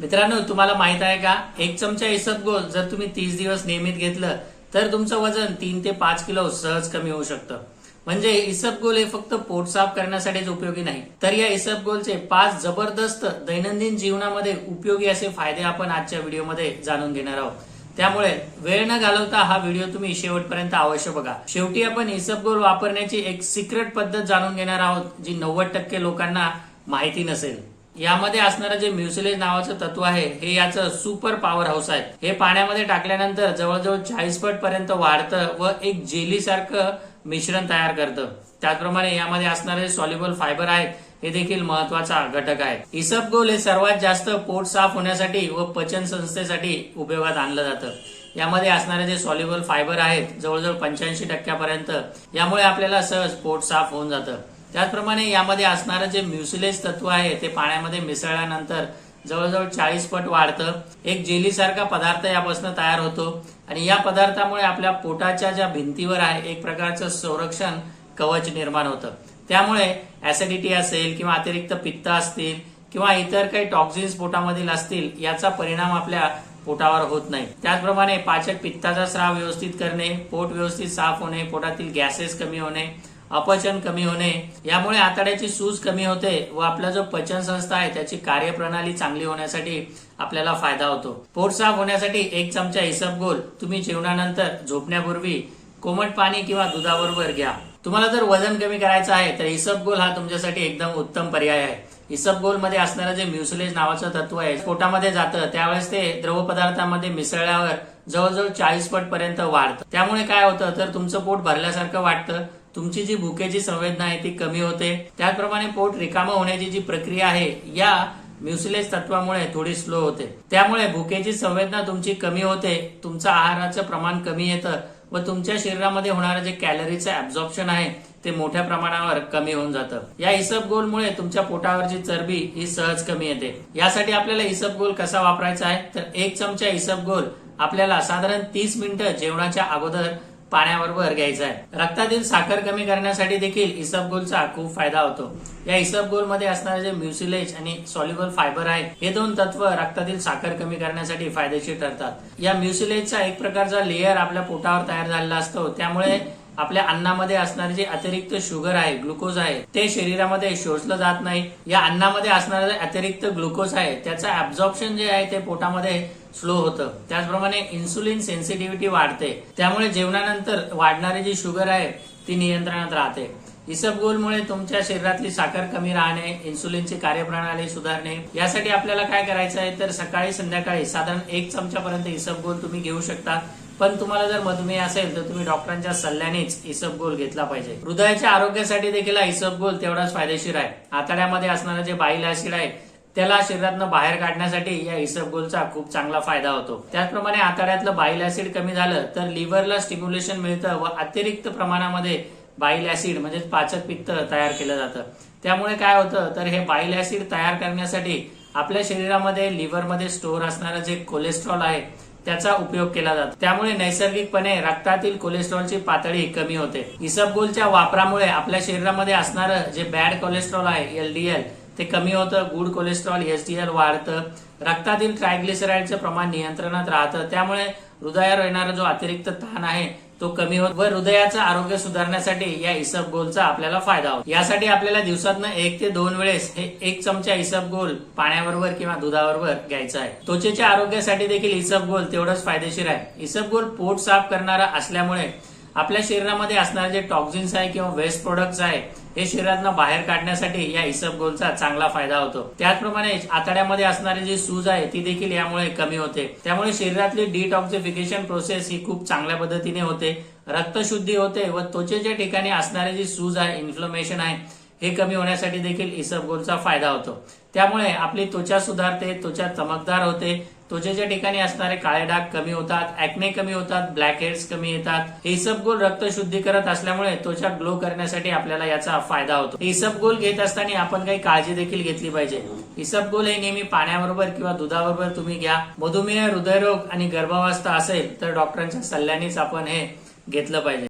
मित्रांनो तुम्हाला माहीत आहे का? एक चमचा इसबगोल जर तुम्ही तीस दिवस नियमित घेतलं तर तुमचं वजन तीन ते पाच किलो सहज कमी होऊ शकतं. म्हणजे इसबगोल हे फक्त पोट साफ करण्यासाठीच उपयोगी नाही. तर या इसबगोलचे पाच जबरदस्त दैनंदिन जीवनामध्ये उपयोगी असे फायदे आपण आजच्या व्हिडिओमध्ये जाणून घेणार आहोत. त्यामुळे वेळ न घालवता हा व्हिडिओ तुम्ही शेवटपर्यंत अवश्य बघा. शेवटी आपण इसबगोल वापरण्याची एक सिक्रेट पद्धत जाणून घेणार आहोत जी नव्वद टक्के लोकांना माहिती नसेल. यामध्ये असणारं जे म्युसिलेज नावाचं तत्व आहे हे याचं सुपर पॉवर हाऊस आहे. हे पाण्यामध्ये टाकल्यानंतर जवळजवळ चाळीस पट पर्यंत वाढतं व एक जेली सारखं मिश्रण तयार करतं. त्याचप्रमाणे यामध्ये असणारे सॉल्युबल फायबर आहेत हे देखील महत्त्वाचा घटक आहे. इसबगोल हे सर्वात जास्त पोट साफ होण्यासाठी व पचन संस्थेसाठी उपयोगात आणलं जातं. यामध्ये असणारे जे सॉल्युबल फायबर आहेत जवळजवळ पंच्याऐंशी टक्क्यापर्यंत यामुळे आपल्याला सहज पोट साफ होऊन जातं. त्याचप्रमाणे यामध्ये असणारं जे म्युसिलेज तत्व आहे ते पाण्यामध्ये मिसळल्यानंतर जवळजवळ चाळीस पट वाढतं. एक जेलीसारखा पदार्थ यापासून तयार होतो आणि या पदार्थामुळे आपल्या पोटाच्या ज्या भिंतीवर आहे एक प्रकारचं संरक्षण कवच निर्माण होतं. त्यामुळे ऍसिडिटी असेल किंवा अतिरिक्त पित्त असतील किंवा इतर काही टॉक्झिन्स पोटामधील असतील याचा परिणाम आपल्या पोटावर होत नाही. त्याचप्रमाणे पाचक पित्ताचा स्राव व्यवस्थित करणे पोट व्यवस्थित साफ होणे पोटातील गॅसेस कमी होणे अपचन कमी होणे यामुळे आतड्याची सूज कमी होते व आपला जो पचन संस्था आहे त्याची कार्यप्रणाली चांगली होण्यासाठी आपल्याला फायदा होतो. पोट साफ होण्यासाठी एक चमचा इसबगोल तुम्ही जेवणानंतर झोपण्यापूर्वी कोमट पाणी किंवा दुधाबरोबर घ्या. तुम्हाला जर वजन कमी करायचं आहे तर इसबगोल हा तुमच्यासाठी एकदम उत्तम पर्याय आहे. इसबगोलमध्ये असणारं जे म्युसिलेज नावाचं तत्व आहे पोटामध्ये जातं त्यावेळेस ते द्रव पदार्थामध्ये मिसळल्यावर जवळजवळ चाळीस पट पर्यंत वाढतं. त्यामुळे काय होतं तर तुमचं पोट भरल्यासारखं वाटतं तुमची जी भुकेची संवेदना आहे ती कमी होते. त्याचप्रमाणे पोट रिकामं होण्याची जी प्रक्रिया आहे या म्युसिलेज तत्वामुळे थोडी स्लो होते. त्यामुळे भुकेची संवेदना तुमची कमी होते तुमचं आहाराचं प्रमाण कमी येतं व तुमच्या शरीरामध्ये होणारं जे कॅलरीचं ऍब्झॉर्प्शन आहे ते मोठ्या प्रमाणावर कमी होऊन जातं. या इसबगोलमुळे तुमच्या पोटावरची चरबी ही सहज कमी येते. यासाठी आपल्याला इसबगोल कसा वापरायचा आहे? तर एक चमचा इसबगोल आपल्याला साधारण तीस मिनिटं जेवणाच्या अगोदर पाण्याबरोबर घ्यायचा आहे. रक्तातील साखर कमी करण्यासाठी देखील इसबगोलचा खूप फायदा होतो. या इसबगोलमध्ये असणारे जे म्युसिलेज आणि सॉल्युबल फायबर आहे हे दोन तत्व रक्तातील साखर कमी करण्यासाठी फायदेशीर ठरतात. या म्युसिलेजचा एक प्रकारचा लेयर आपल्या पोटावर तयार झालेला असतो. त्यामुळे आपल्या अन्नामध्ये असणारे जे अतिरिक्त शुगर आहे ग्लुकोज आहे ते शरीरामध्ये शोषलं जात नाही. या अन्नामध्ये असणारे जे अतिरिक्त ग्लुकोज आहे त्याचं ऍब्झॉर्प्शन जे आहे ते पोटामध्ये स्लो होतं. त्याचप्रमाणे इन्सुलिन सेन्सिटिव्हिटी वाढते. त्यामुळे जेवणानंतर वाढणारी जी शुगर आहे ती नियंत्रणात राहते. इसबगोलमुळे तुमच्या शरीरातली साखर कमी राहणे इन्सुलिनची कार्यप्रणाली सुधारणे यासाठी आपल्याला काय करायचं आहे तर सकाळी संध्याकाळी साधारण एक चमच्यापर्यंत इसबगोल तुम्ही घेऊ शकता. पण तुम्हाला जर मधुमेह असेल तर तुम्ही डॉक्टरांच्या सल्ल्यानेच इसबगोल घेतला पाहिजे. हृदयाच्या आरोग्यासाठी देखील इसबगोल तेवढाच फायदेशीर आहे. आतड्यामध्ये असणारं जे बाईल ऍसिड आहे त्याला शरीरातनं बाहेर काढण्यासाठी या इसबगोलचा खूप चांगला फायदा होतो. त्याचप्रमाणे आतड्यातलं बाईल ऍसिड कमी झालं तर लिव्हरला स्टिम्युलेशन मिळतं व अतिरिक्त प्रमाणामध्ये बाईल ऍसिड म्हणजे पाचक पित्त तयार केलं जातं. त्यामुळे काय होतं तर हे बाईल ऍसिड तयार करण्यासाठी आपल्या शरीरामध्ये लिव्हरमध्ये स्टोअर असणारं जे कोलेस्ट्रॉल आहे त्याचा उपयोग केला जातो. त्यामुळे नैसर्गिकपणे रक्तातील कोलेस्ट्रॉलची पातळी कमी होते. इसबगोलच्या वापरामुळे आपल्या शरीरामध्ये असणारं जे बॅड कोलेस्ट्रॉल आहे एलडीएल ते कमी होतं गुड कोलेस्ट्रॉल एसडीएल वाढतं. रक्तातील ट्रायग्लिसराईडचं प्रमाण नियंत्रणात राहतं. त्यामुळे हृदयावर येणारा जो अतिरिक्त ताण आहे तो कमी होत व हृदयाचं आरोग्य सुधारण्यासाठी या इसबगोलचा आपल्याला फायदा होतो. यासाठी आपल्याला दिवसातनं एक ते दोन वेळेस हे एक चमचा इसबगोल पाण्याबरोबर किंवा दुधाबरोबर घ्यायचा आहे. त्वचेच्या आरोग्यासाठी देखील इसबगोल तेवढंच फायदेशीर आहे. इसबगोल पोट साफ करणारा असल्यामुळे आपल्या शरीरामध्ये असणारे जे टॉक्झिन्स आहे किंवा वेस्ट प्रोडक्ट्स आहे हे शरीरातनं बाहेर काढण्यासाठी या इसबगोलचा चांगला फायदा होतो. त्याचप्रमाणे आतड्यामध्ये असणारी जी सूज आहे ती देखील यामुळे कमी होते. त्यामुळे शरीरातली डिटॉक्सिफिकेशन प्रोसेस ही खूप चांगल्या पद्धतीने होते. रक्तशुद्धी होते व त्वचेच्या ठिकाणी असणारी जी सूज आहे इन्फ्लमेशन आहे हे कमी होण्यासाठी देखील इसबगोलचा फायदा होतो. त्यामुळे आपली त्वचा सुधारते त्वचा चमकदार होते त्वचेच्या ठिकाणी असणारे काळे डाग कमी होतात ऍक्ने कमी होतात ब्लॅक हेड्स कमी येतात. इसबगोल रक्त शुद्धी करत असल्यामुळे त्वचा ग्लो करण्यासाठी आपल्याला याचा फायदा होतो. इसबगोल घेत असताना आपण काही काळजी देखील घेतली पाहिजे. इसबगोल हे नेहमी पाण्याबरोबर किंवा दुधाबरोबर तुम्ही घ्या. मधुमेह हृदयरोग आणि गर्भावस्था असेल तर डॉक्टरांच्या सल्ल्यानेच आपण हे घेतलं पाहिजे.